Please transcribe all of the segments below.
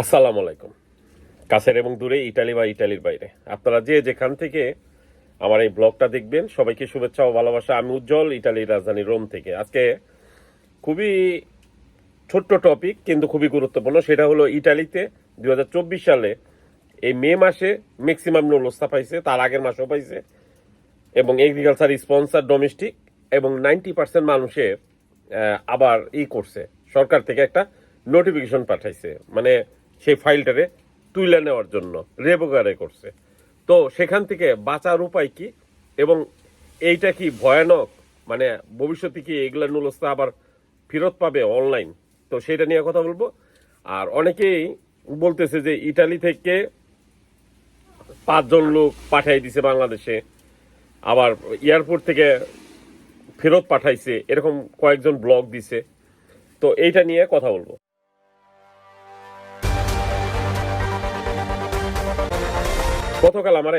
আসসালামু আলাইকুম। কাছের এবং দূরে, ইটালি বা ইটালির বাইরে। আপনারা যে যেখান থেকে আমার এই ব্লগটা দেখবেন, সবাইকে শুভেচ্ছা ও ভালোবাসা। আমি উজ্জ্বল, ইটালির রাজধানী রোম থেকে। আজকে খুবই ছোট্ট টপিক কিন্তু খুবই গুরুত্বপূর্ণ। সেটা হলো ইটালিতে দু হাজার চব্বিশ সালে এই মে মাসে ম্যাক্সিমাম নলস্তা পাইছে, তার আগের মাসেও পাইছে। এবং এগ্রিকালচার স্পন্সার ডোমেস্টিক এবং নাইনটি পার্সেন্ট মানুষের আবার ই করছে। সরকার থেকে একটা নোটিফিকেশন পাঠাইছে। মানে সেই ফাইলটারে তুলে নেওয়ার জন্য রেবোগারে করছে। তো সেখান থেকে বাঁচার উপায় কি? এবং এইটা কি ভয়ানক? মানে ভবিষ্যতে কি এগুলা নুলস্তা আবার ফেরত পাবে অনলাইন? তো সেটা নিয়ে কথা বলব। আর অনেকেই বলতেছে যে ইটালি থেকে পাঁচজন লোক পাঠাই দিছে বাংলাদেশে। আবার এয়ারপোর্ট থেকে ফেরত পাঠাইছে। এরকম কয়েকজন ব্লগ দিছে। তো এইটা নিয়ে কথা বলব। গতকাল আমার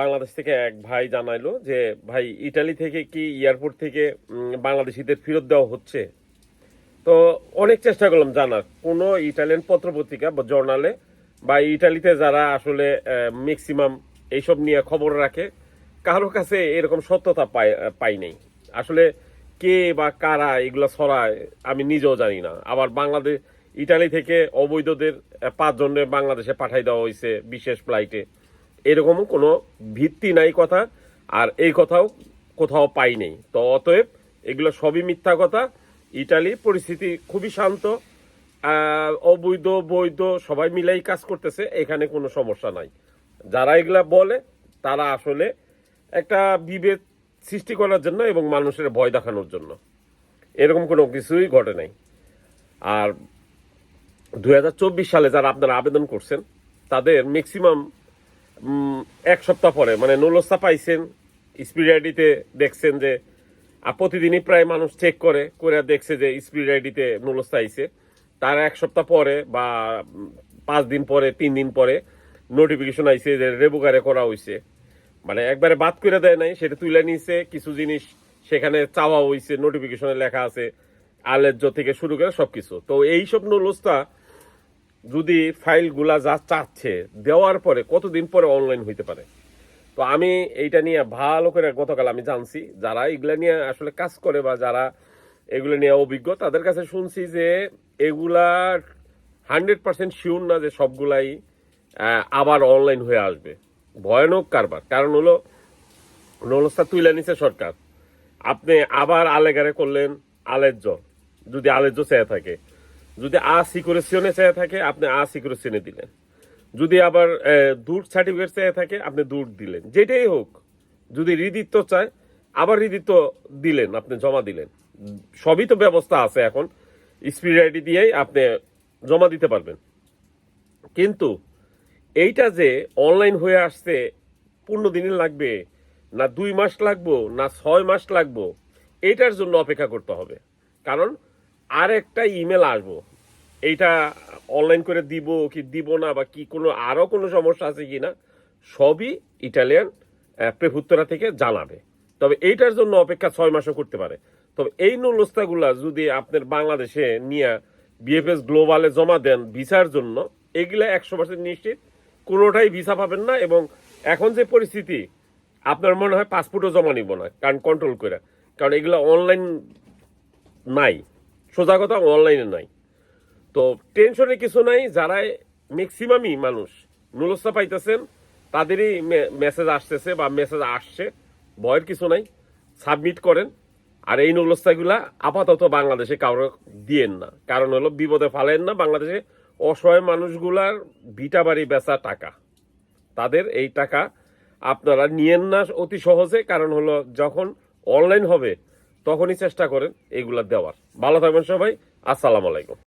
বাংলাদেশ থেকে এক ভাই জানাইলো যে, ভাই, ইটালি থেকে কি এয়ারপোর্ট থেকে বাংলাদেশিদের ফেরত দেওয়া হচ্ছে? তো অনেক চেষ্টা করলাম জানার। কোনো ইটালিয়ান পত্রপত্রিকা বা জার্নালে বা ইটালিতে যারা আসলে ম্যাক্সিমাম এইসব নিয়ে খবর রাখে, কারও কাছে এরকম সত্যতা পাই পাই নাই। আসলে কে বা কারা এগুলো ছড়ায়, আমি নিজেও জানি না। আবার বাংলাদেশ, ইটালি থেকে অবৈধদের পাঁচজনের বাংলাদেশে পাঠাই দেওয়া হয়েছে বিশেষ ফ্লাইটে এরকম কোনো ভিত্তি নাই কথা, আর এই কথাও কোথাও পাই নেই। তো অতএব এগুলো সবই মিথ্যা কথা। ইটালি পরিস্থিতি খুবই শান্ত অবৈধ, বৈধ, সবাই মিলেই কাজ করতেছে, এখানে কোনো সমস্যা নাই। যারা এগুলা বলে, তারা আসলে একটা বিভেদ সৃষ্টি করার জন্য এবং মানুষের ভয় দেখানোর জন্য। এরকম কোনো কিছুই ঘটে নাই। আর দু হাজার চব্বিশ সালে যারা আপনারা আবেদন করছেন, তাদের ম্যাক্সিমাম এক সপ্তাহ পরে মানে নুলস্তা পাইছেন, স্পিড আইডিতে দেখছেন যে প্রতিদিনই প্রায় মানুষ চেক করে করে দেখছে যে স্পিড আইডিতে নুলস্তা আইছে। তার এক সপ্তাহ পরে বা পাঁচ দিন পরে, তিন দিন পরে নোটিফিকেশন আইছে যে রেবুকারে করা হইছে। মানে একবারে বাদ করে দেয় নাই, সেটা তুলে নিয়েছে কিছু জিনিস সেখানে চাওয়া হইছে নোটিফিকেশনে লেখা আছে আলেজ্য থেকে শুরু করে সবকিছু। তো এইসব নুলস্তা যদি ফাইলগুলা যা চাচ্ছে, দেওয়ার পরে কতদিন পরে অনলাইন হইতে পারে? তো আমি এইটা নিয়ে ভালো করে গতকাল আমি জানছি। যারা এগুলা নিয়ে আসলে কাজ করে বা যারা এগুলো নিয়ে অভিজ্ঞ, তাদের কাছে শুনছি যে এগুলা হান্ড্রেড পার্সেন্ট শিওর না যে সবগুলাই আবার অনলাইন হয়ে আসবে। ভয়ানক কারবার। কারণ হলো, নলস্তা তুলে নিছে সরকার। আপনি আবার আলেগারে করলেন আলেজ্য। যদি আলেজ্য চেয়ে থাকে। যদি আ সিকিউরেশনে চেয়ে থাকে, আপনি আ সিকিউরেশনে দিলেন। যদি আবার দূর সার্টিফিকেট চেয়ে থাকে, আপনি দূর দিলেন। যেটাই হোক, যদি হৃদিত্ব চায়, আবার হৃদিত্ব দিলেন, আপনি জমা দিলেন। সবই তো ব্যবস্থা আছে এখন। স্পিড আইডি দিয়েই আপনি জমা দিতে পারবেন। কিন্তু এইটা যে অনলাইন হয়ে আসছে, পনেরো দিন লাগবে, না দুই মাস লাগবো, না ছয় মাস লাগবো এইটার জন্য অপেক্ষা করতে হবে। কারণ আর একটা ইমেল আসব। এইটা অনলাইন করে দিব কি দিব না বা কি কোনো, আরও কোনো সমস্যা আছে কি না, সবই ইটালিয়ান প্রেফুত্তরা থেকে জানাবে। তবে এইটার জন্য অপেক্ষা ছয় মাসও করতে পারে। তবে এই নুলস্তাগুলা যদি আপনার বাংলাদেশে নিয়ে বিএফএস গ্লোবালে জমা দেন ভিসার জন্য, এগুলা একশো পার্সেন্ট নিশ্চিত, কোনোটাই ভিসা পাবেন না এবং এখন যে পরিস্থিতি, আপনার মনে হয় পাসপোর্টও জমা নিব না, কারণ কন্ট্রোল করে কারণ এগুলো অনলাইন নাই, সোজা কথা অনলাইনে নাই। তো টেনশনে কিছু নাই যারা ম্যাক্সিমামই মানুষ। নুলস্তা পাইতেছেন, তাদেরই মেসেজ আসতেছে বা মেসেজ আসছে, ভয়ের কিছু নাই সাবমিট করেন। আর এই নুলস্তাগুলা আপাতত বাংলাদেশে কারও দিয়েন না। কারণ হলো, বিপদে ফালেন না, বাংলাদেশে অসহায় মানুষগুলার ভিটা বাড়ি বেচা টাকা। তাদের এই টাকা আপনারা নিয়েন না অতি সহজে, কারণ হলো, যখন অনলাইন হবে, তখনই চেষ্টা করেন এইগুলা দেওয়ার। ভালো থাকবেন সবাই, আসসালামু আলাইকুম।